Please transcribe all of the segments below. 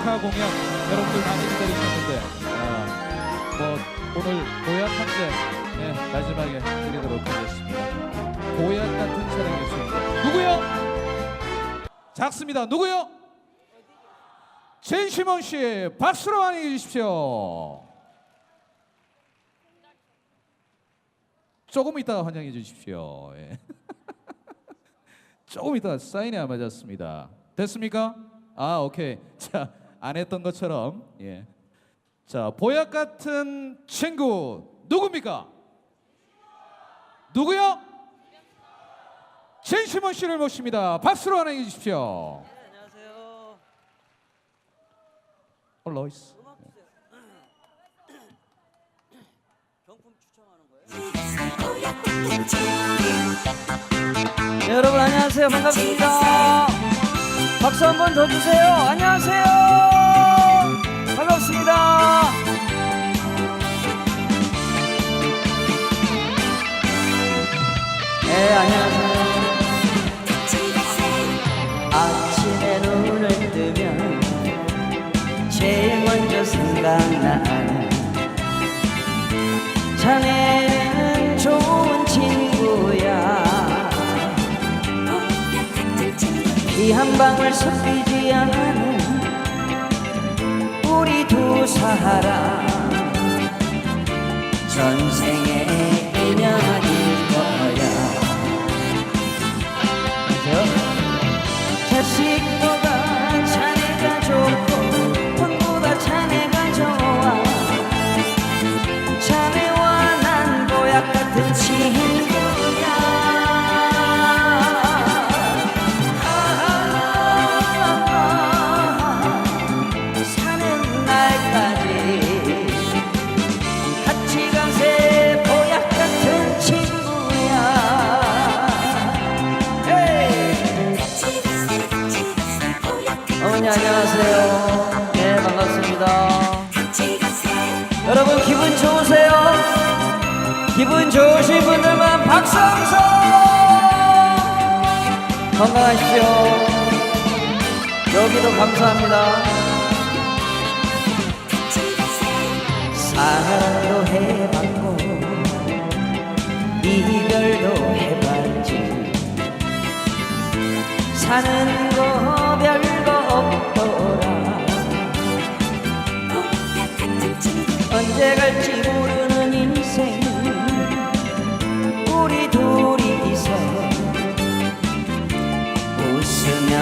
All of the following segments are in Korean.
축하 공연 여러분들 많이 기다리셨는데 아, 뭐 오늘 고향 탐제 네, 마지막에 드리도록 하겠습니다. 고향 같은 사랑의 주인공 누구요? 작습니다. 누구요? 젠시몬 씨 박수로 환영해 주십시오. 조금 이따가 환영해 주십시오. 예. 조금 이따 사인이 안 맞았습니다. 됐습니까? 아 오케이. 자 안 했던 것처럼 예. 자 보약 같은 친구 누굽니까? 누구요? 젠시몬 씨를 모십니다. 박수로 환영해 주십시오. 안녕하세요. 주세요. 경품 추첨하는 거예요? 네, 여러분 안녕하세요. 반갑습니다. 박수 한 번 더 주세요. 안녕하세요. 아침에 눈을 뜨면 제일 먼저 생각나는 자네는 좋은 친구야. 피한 방울 섞이지 않은 우리 두 사람. 전생의 인연일 안녕하세요. 네 반갑습니다. 여러분 기분 좋으세요? 기분 좋으신 분들만 박수 한번 건강하십시오. 여기도 감사합니다. 사랑도 해봤고 이별도 해봤지 사는 거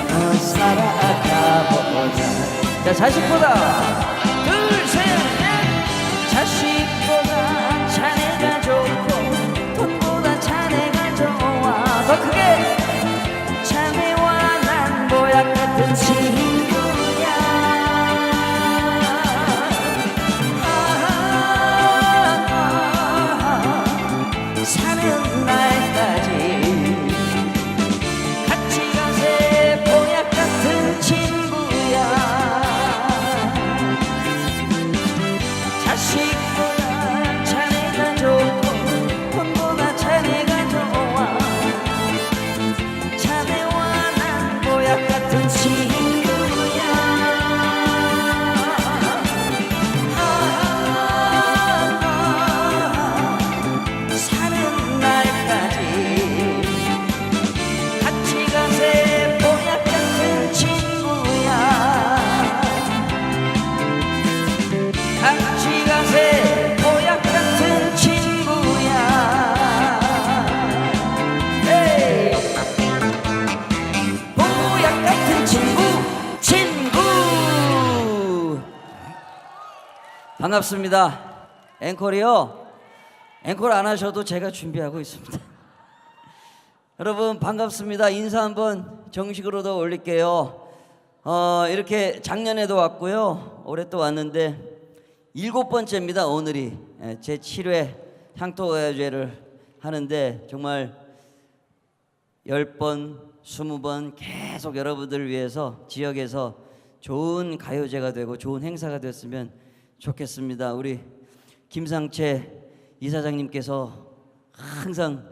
웃으며 살아가보자 자 자식보다 둘셋넷. 자식보다 자네가 좋고 돈보다 자네가 좋아. 더 크게. 자네와 난 보약 같은 친 반갑습니다. 앵콜이요? 앵콜 안 하셔도 제가 준비하고 있습니다. 여러분 반갑습니다. 인사 한번 정식으로 더 올릴게요. 어, 이렇게 작년에도 왔고요. 올해 또 왔는데 일곱 번째입니다 오늘이. 예, 제 7회 향토가요제를 하는데 정말 열 번, 스무 번 계속 여러분들을 위해서 지역에서 좋은 가요제가 되고 좋은 행사가 됐으면 좋겠습니다. 우리 김상채 이사장님께서 항상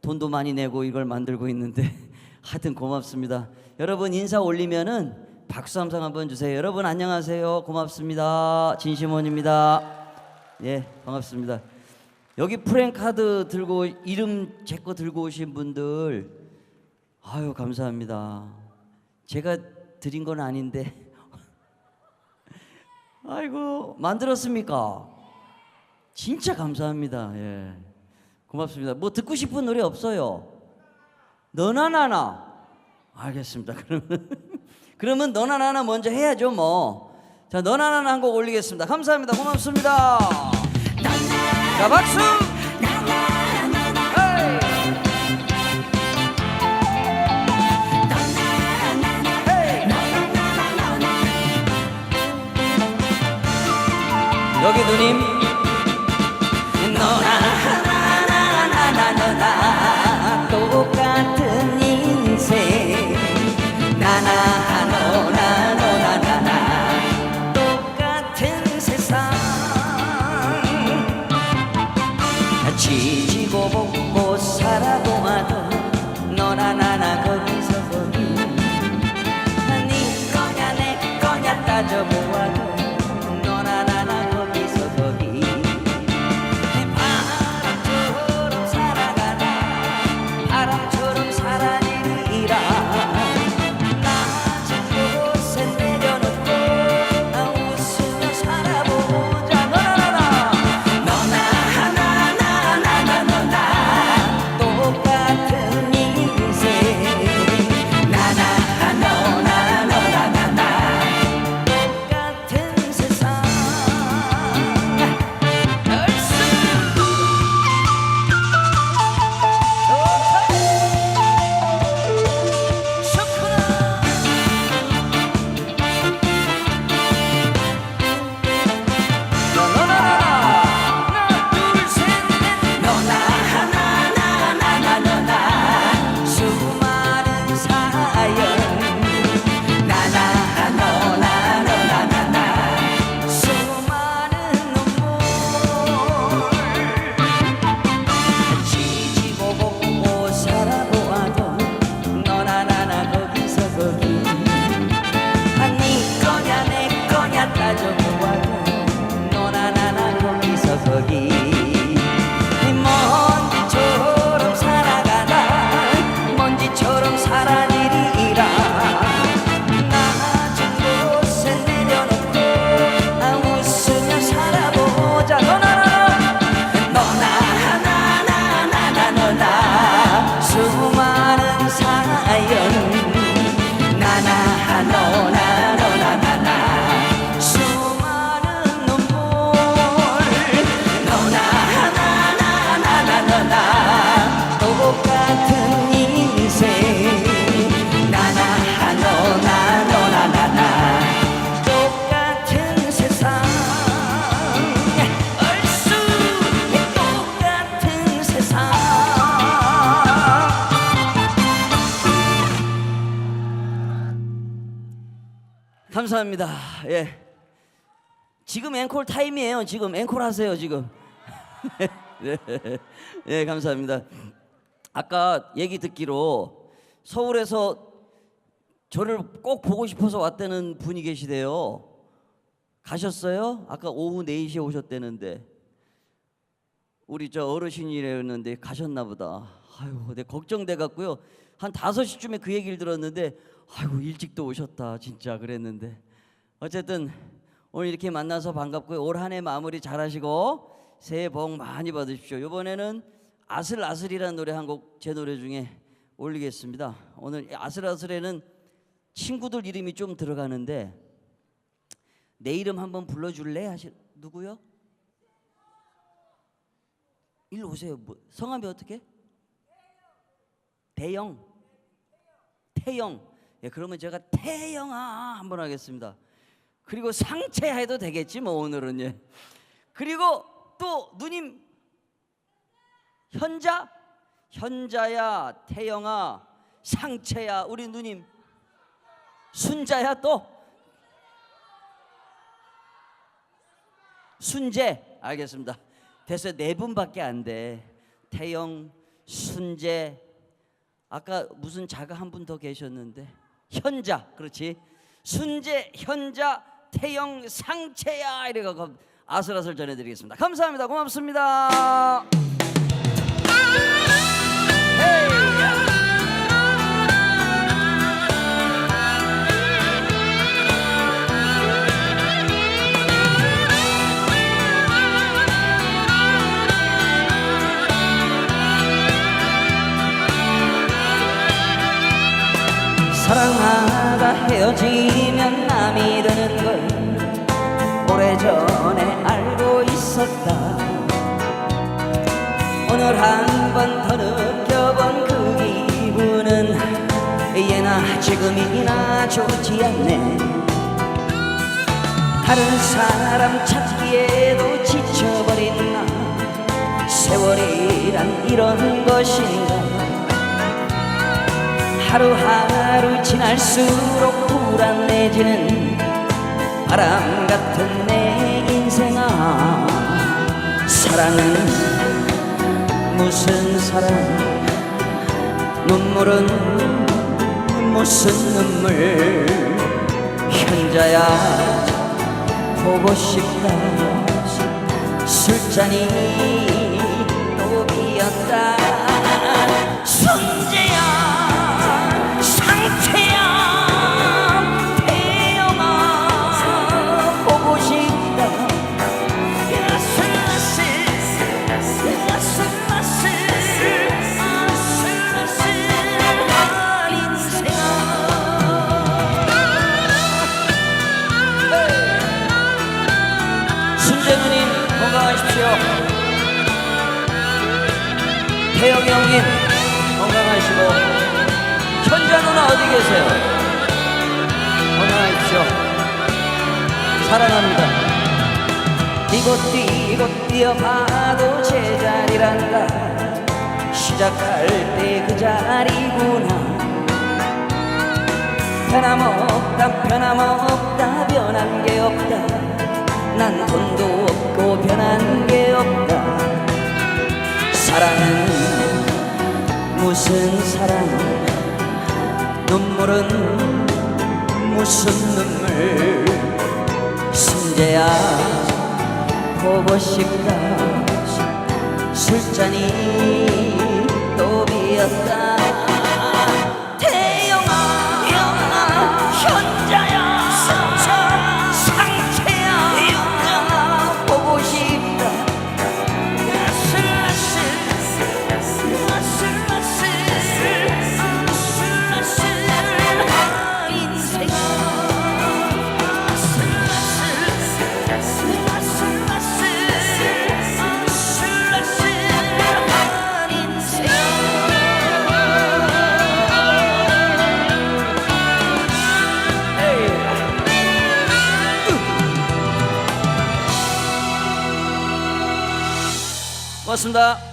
돈도 많이 내고 이걸 만들고 있는데 하여튼 고맙습니다. 여러분 인사 올리면은 박수 함성 한번 주세요. 여러분 안녕하세요. 고맙습니다. 진심원입니다. 예, 반갑습니다. 여기 프랭카드 들고 이름 제 거 들고 오신 분들 아유 감사합니다. 제가 드린 건 아닌데 아이고 만들었습니까? 진짜 감사합니다. 예. 고맙습니다. 뭐 듣고 싶은 노래 없어요? 너나 나나. 알겠습니다. 그러면 그러면 너나 나나 먼저 해야죠 뭐. 자 너나 나나 한 곡 올리겠습니다. 감사합니다. 고맙습니다. 자 박수. 여기 누님 둘 감사합니다. 예. 지금 앵콜 타임이에요. 지금 앵콜 하세요. 지금. 네. 예, 감사합니다. 아까 얘기 듣기로 서울에서 저를 꼭 보고 싶어서 왔다는 분이 계시대요. 가셨어요? 아까 오후 4시에 오셨다는데. 우리 저 어르신이랬는데 가셨나 보다. 아유, 내 걱정돼 갖고요. 한 5시쯤에 그 얘기를 들었는데 아이고, 일찍도 오셨다. 진짜 그랬는데. 어쨌든 오늘 이렇게 만나서 반갑고요. 올 한 해 마무리 잘하시고 새해 복 많이 받으십시오. 이번에는 아슬아슬이라는 노래 한 곡 제 노래 중에 올리겠습니다. 오늘 이 아슬아슬에는 친구들 이름이 좀 들어가는데 내 이름 한번 불러줄래? 하시 누구요? 일로 오세요. 뭐, 성함이 어떻게? 대영. 태영. 예, 그러면 제가 태영아 한번 하겠습니다. 그리고 상체 해도 되겠지 뭐 오늘은 예. 그리고 또 누님 현자 현자야 태영아 상체야 우리 누님 순자야 또 순재 알겠습니다. 됐어요 네 분밖에 안 돼. 태영 순재 아까 무슨 자가 한 분 더 계셨는데 현자 그렇지 순재 현자 태영 상체야 이래가 아슬아슬 전해드리겠습니다. 감사합니다. 고맙습니다. 사랑하다 헤어지면 남이 되는 걸 오래전에 알고 있었다. 오늘 한 번 더 느껴본 그 기분은 예나 지금이나 좋지 않네. 다른 사람 찾기에도 지쳐버린 나. 세월이란 이런 것인가 하루하루 지날수록 불안해지는 바람 같은 내 인생아. 사랑은 무슨 사랑? 눈물은 무슨 눈물? 현자야 보고 싶다. 술잔이 또 비었다. 순재야 태영이 형님 건강하시고. 현자 누나 어디 계세요? 건강하십시오. 사랑합니다. 뛰고 뛰고 뛰어봐도 제자리란다. 시작할 때 그 자리구나. 변함없다 변함없다 변한 게 없다. 난 돈도 없고 변한 게 없다. 사랑은 무슨 사랑? 눈물은 무슨 눈물? 순재야 보고 싶다. 술잔이 또 비었다 고맙습니다.